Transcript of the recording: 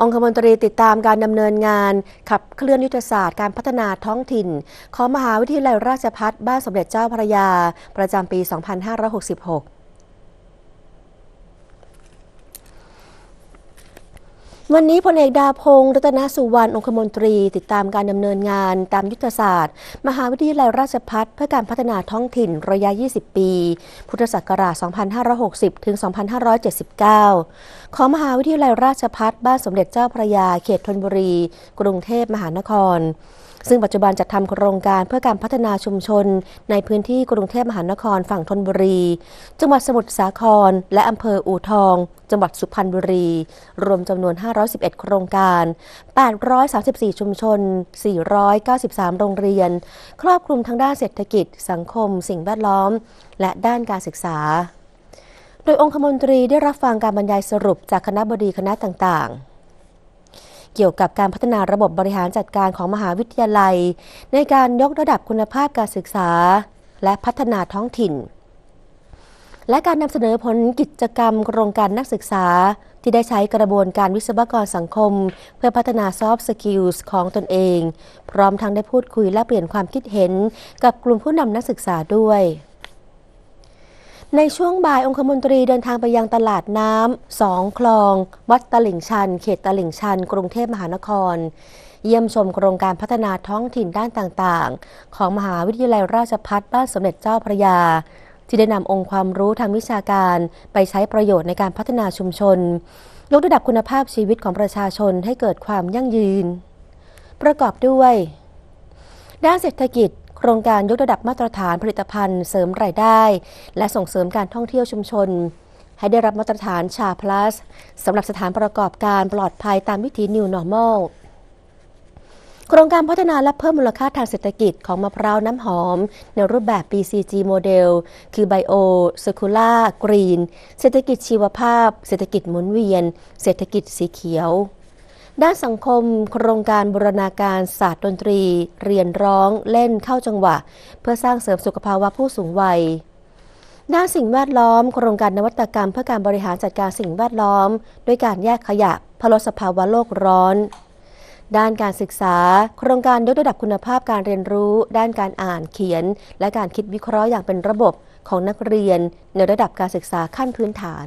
องคมนตรีติดตามการดำเนินงาน ขับเคลื่อนยุทธศาสตร์การพัฒนาท้องถิ่น ของมหาวิทยาลัยราชพัฒบ้านสมเด็จเจ้าพระยา ประจำปี 2566 วันนี้พลเอกดาพงศ์รัตนสุวรรณองคมนตรี ติดตามการดำเนินงานตามยุทธศาสตร์ มหาวิทยาลัยราชภัฏเพื่อการพัฒนาท้องถิ่นระยะ 20 ปี พุทธศักราช 2560 ถึง 2579 ของมหาวิทยาลัยราชภัฏบ้านสมเด็จเจ้าพระยาเขตธนบุรี กรุงเทพมหานคร ซึ่งปัจจุบันจัดทำโครงการเพื่อการพัฒนาชุมชน ในพื้นที่กรุงเทพมหานครฝั่งธนบุรี จังหวัดสมุทรสาคร และอำเภออู่ทอง จังหวัดสุพรรณบุรี รวมจำนวน 511 โครงการ 834 ชุมชน 493 โรงเรียน ครอบคลุมทั้งด้านเศรษฐกิจ สังคม สิ่งแวดล้อม และด้านการศึกษา โดยองคมนตรีได้รับฟังการบรรยายสรุปจากคณะบดีคณะต่างๆเกี่ยวกับการพัฒนาระบบบริหารจัดการของมหาวิทยาลัย ในการยกระดับคุณภาพการศึกษา และพัฒนาท้องถิ่น และการนำเสนอผลกิจกรรมโครงการนักศึกษา ที่ได้ใช้กระบวนการวิศวกรสังคม เพื่อพัฒนาซอฟต์สกิลส์ของตนเอง พร้อมทั้งได้พูดคุยและเปลี่ยนความคิดเห็น กับกลุ่มผู้นำนักศึกษาด้วยในช่วงบ่ายองคมนตรีเดินทางไปยังตลาดน้ำสองคลอง วัดตลิ่งชัน เขตตลิ่งชัน กรุงเทพมหานคร เยี่ยมชมโครงการพัฒนาท้องถิ่นด้านต่างๆ ของมหาวิทยาลัยราชภัฏบ้านสมเด็จเจ้าพระยา ที่ได้นำองค์ความรู้ทางวิชาการไปใช้ประโยชน์ในการพัฒนาชุมชน ยกระดับคุณภาพชีวิตของประชาชนให้เกิดความยั่งยืน ประกอบด้วย ด้านเศรษฐกิจโครงการยกระดับมาตรฐานผลิตภัณฑ์เสริมรายได้ และส่งเสริมการท่องเที่ยวชุมชน ให้ได้รับมาตรฐานชา plus สำหรับสถานประกอบการปลอดภัยตามวิถี New Normal โครงการพัฒนาและเพิ่มมูลค่าทางเศรษฐกิจของมะพร้าวน้ำหอม ในรูปแบบ BCG โมเดล คือ Bio Circular Green เศรษฐกิจชีวภาพ เศรษฐกิจหมุนเวียน เศรษฐกิจสีเขียว ด้านสังคม โครงการบูรณาการศาสตร์ดนตรี เรียนร้องเล่นเข้าจังหวะ เพื่อสร้างเสริมสุขภาวะผู้สูงวัยด้านสิ่งแวดล้อม โครงการนวัตกรรมเพื่อการบริหารจัดการสิ่งแวดล้อม ด้วยการแยกขยะเพื่อลดสภาวะโลกร้อน ด้านการศึกษา โครงการยกระดับคุณภาพการเรียนรู้ ด้านการอ่านเขียน และการคิดวิเคราะห์อย่างเป็นระบบของนักเรียน ในระดับการศึกษาขั้นพื้นฐาน